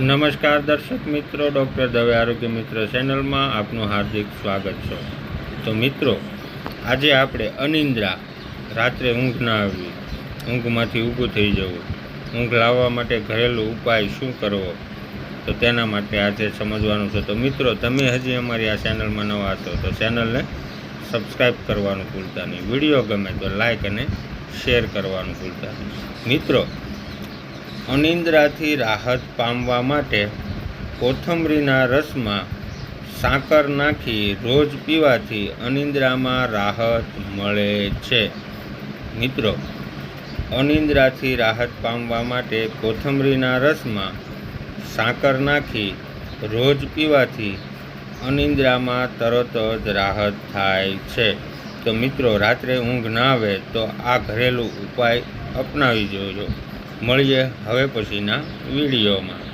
નમસ્કાર દર્શક મિત્રો, ડૉક્ટર દવે આરોગ્ય મિત્ર ચેનલમાં આપનું હાર્દિક સ્વાગત છે. તો મિત્રો, આજે આપણે અનિંદ્રા, રાત્રે ઊંઘ ના આવવી, ઊંઘમાંથી ઊભું થઈ જવું, ઊંઘ લાવવા માટે ઘરેલું ઉપાય શું કરવો, તો તેના માટે આજે સમજવાનું છે. તો મિત્રો, તમે હજી અમારી આ ચેનલમાં નવા છો તો ચેનલને સબસ્ક્રાઈબ કરવાનું ભૂલતા નહીં. વીડિયો ગમે તો લાઈક અને શેર કરવાનું ભૂલતા નહીં. મિત્રો અનિંદ્રાથી રાહત પામવા માટે કોથમરીના રસમાં સાકર નાખી રોજ પીવાથી અનિંદ્રામાં રાહત મળે છે. મિત્રો, અનિંદ્રાથી રાહત પામવા માટે કોથમરીના રસમાં સાકર નાખી રોજ પીવાથી અનિંદ્રામાં તરત જ રાહત થાય છે. તો મિત્રો, રાત્રે ઊંઘ ના આવે તો આ ઘરેલું ઉપાય અપનાવી જોજો. મળીએ હવે પછીના વિડીયોમાં.